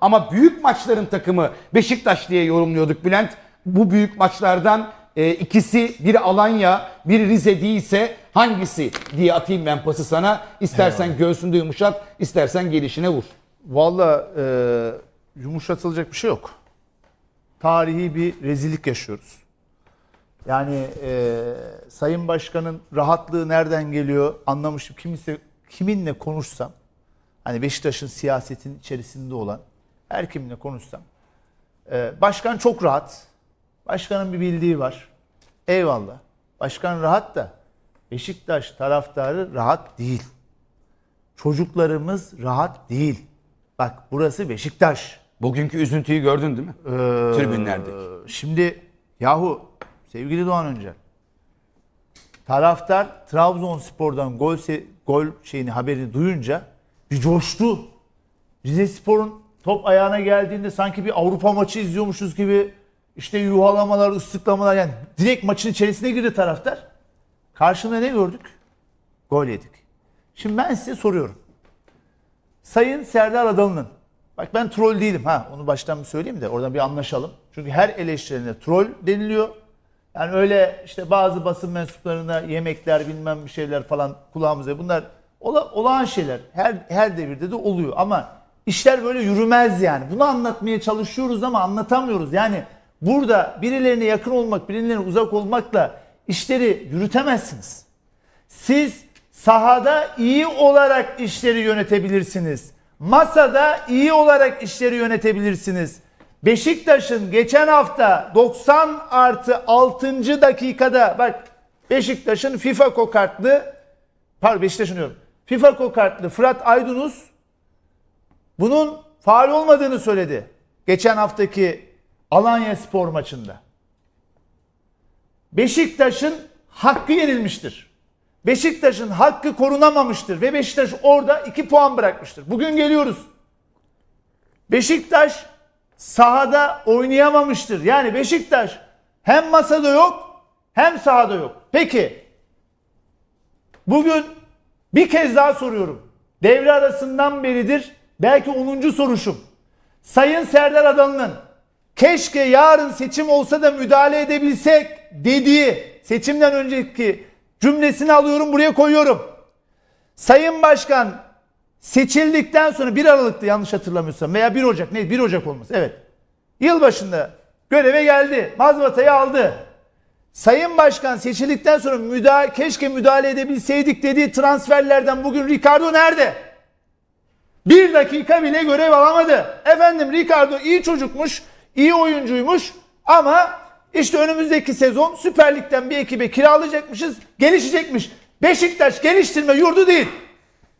Ama büyük maçların takımı Beşiktaş diye yorumluyorduk Bülent. Bu büyük maçlardan e, ikisi biri Alanya, biri Rize değilse hangisi diye atayım ben pası sana. İstersen göğsünde yumuşat, istersen gelişine vur. Valla e, yumuşatılacak bir şey yok. Tarihi bir rezillik yaşıyoruz. Yani e, Sayın Başkan'ın rahatlığı nereden geliyor anlamışım. Kimse, kiminle konuşsam, hani Beşiktaş'ın siyasetin içerisinde olan her kiminle konuşsam, e, başkan çok rahat. Başkanın bir bildiği var. Eyvallah. Başkan rahat da Beşiktaş taraftarı rahat değil. Çocuklarımız rahat değil. Bak burası Beşiktaş. Bugünkü üzüntüyü gördün değil mi? Tribünlerde. Ee, Şimdi yahu sevgili Doğan Öncel. Taraftar Trabzonspor'dan gol gol şeyini haberini duyunca bir coştu. Rize Spor'un top ayağına geldiğinde sanki bir Avrupa maçı izliyormuşuz gibi işte yuhalamalar, ıslıklamalar yani direkt maçın içerisine girdi taraftar. Karşında ne gördük? Gol yedik. Şimdi ben size soruyorum. Sayın Serdar Adalı'nın bak ben troll değilim ha onu baştan bir söyleyeyim de oradan bir anlaşalım. Çünkü her eleştirine troll deniliyor. Yani öyle işte bazı basın mensuplarına yemekler bilmem bir şeyler falan kulağımıza bunlar ola, olağan şeyler. Her her devirde de oluyor ama işler böyle yürümez yani. Bunu anlatmaya çalışıyoruz ama anlatamıyoruz. Yani burada birilerine yakın olmak, birilerine uzak olmakla işleri yürütemezsiniz. Siz sahada iyi olarak işleri yönetebilirsiniz. Masada iyi olarak işleri yönetebilirsiniz. Beşiktaş'ın geçen hafta 90 artı 6. dakikada bak Beşiktaş'ın FIFA kokartlı pardon Beşiktaş'ın diyorum. FIFA kokartlı Fırat Aydınus bunun faal olmadığını söyledi. Geçen haftaki Alanya Spor maçında. Beşiktaş'ın hakkı yenilmiştir. Beşiktaş'ın hakkı korunamamıştır ve Beşiktaş orada 2 puan bırakmıştır. Bugün geliyoruz. Beşiktaş sahada oynayamamıştır. Yani Beşiktaş hem masada yok hem sahada yok. Peki bugün bir kez daha soruyorum. Devre arasından beridir belki 10. soruşum. Sayın Serdar Adalı'nın keşke yarın seçim olsa da müdahale edebilsek dediği seçimden önceki cümlesini alıyorum buraya koyuyorum. Sayın Başkan seçildikten sonra 1 Aralık'ta yanlış hatırlamıyorsam veya 1 Ocak ne 1 Ocak olması evet. Yılbaşında göreve geldi. Mazbatayı aldı. Sayın Başkan seçildikten sonra müdahale, keşke müdahale edebilseydik dediği transferlerden bugün Ricardo nerede? Bir dakika bile görev alamadı. Efendim Ricardo iyi çocukmuş, iyi oyuncuymuş ama işte önümüzdeki sezon Süper Lig'den bir ekibe kiralayacakmışız, gelişecekmiş. Beşiktaş geliştirme yurdu değil.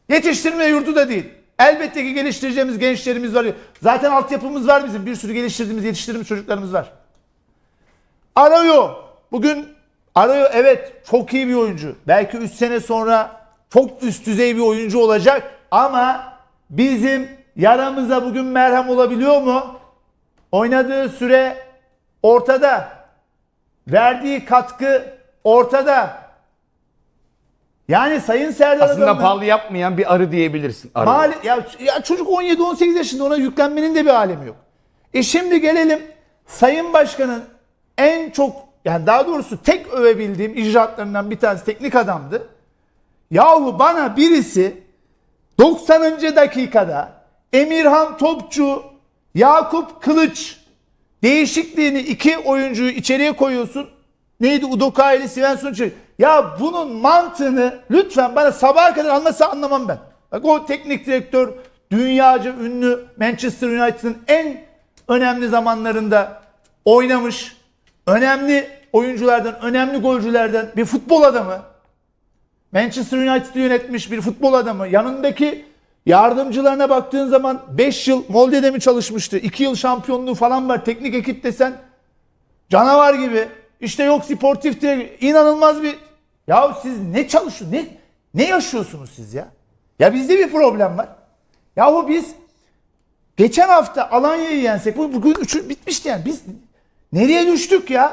Yetiştirme yurdu da değil. Elbette ki geliştireceğimiz gençlerimiz var. Zaten altyapımız var bizim. Bir sürü geliştirdiğimiz, yetiştirdiğimiz çocuklarımız var. Arayo. Bugün Arayo evet çok iyi bir oyuncu. Belki 3 sene sonra çok üst düzey bir oyuncu olacak. Ama bizim yaramıza bugün merhem olabiliyor mu? Oynadığı süre ortada. Verdiği katkı ortada. Yani Sayın Serdar Aslında Adalı'nın- pahalı yapmayan bir arı diyebilirsin. Arı. Mali, ya, ya çocuk 17-18 yaşında ona yüklenmenin de bir alemi yok. E şimdi gelelim Sayın Başkan'ın en çok yani daha doğrusu tek övebildiğim icraatlarından bir tanesi teknik adamdı. Yahu bana birisi 90. dakikada Emirhan Topçu, Yakup Kılıç değişikliğini iki oyuncuyu içeriye koyuyorsun. Neydi Udoka ile Svensson Ya bunun mantığını lütfen bana sabaha kadar anlasa anlamam ben. Bak o teknik direktör dünyaca ünlü Manchester United'ın en önemli zamanlarında oynamış. Önemli oyunculardan, önemli golcülerden bir futbol adamı. Manchester United'ı yönetmiş bir futbol adamı. Yanındaki yardımcılarına baktığın zaman 5 yıl Molde'de mi çalışmıştı? 2 yıl şampiyonluğu falan var. Teknik ekip desen canavar gibi. İşte yok sportif direktör. inanılmaz bir... Ya siz ne çalışıyorsunuz? Ne, ne yaşıyorsunuz siz ya? Ya bizde bir problem var. Yahu biz geçen hafta Alanya'yı yensek bu bugün üçü bitmişti yani. Biz nereye düştük ya?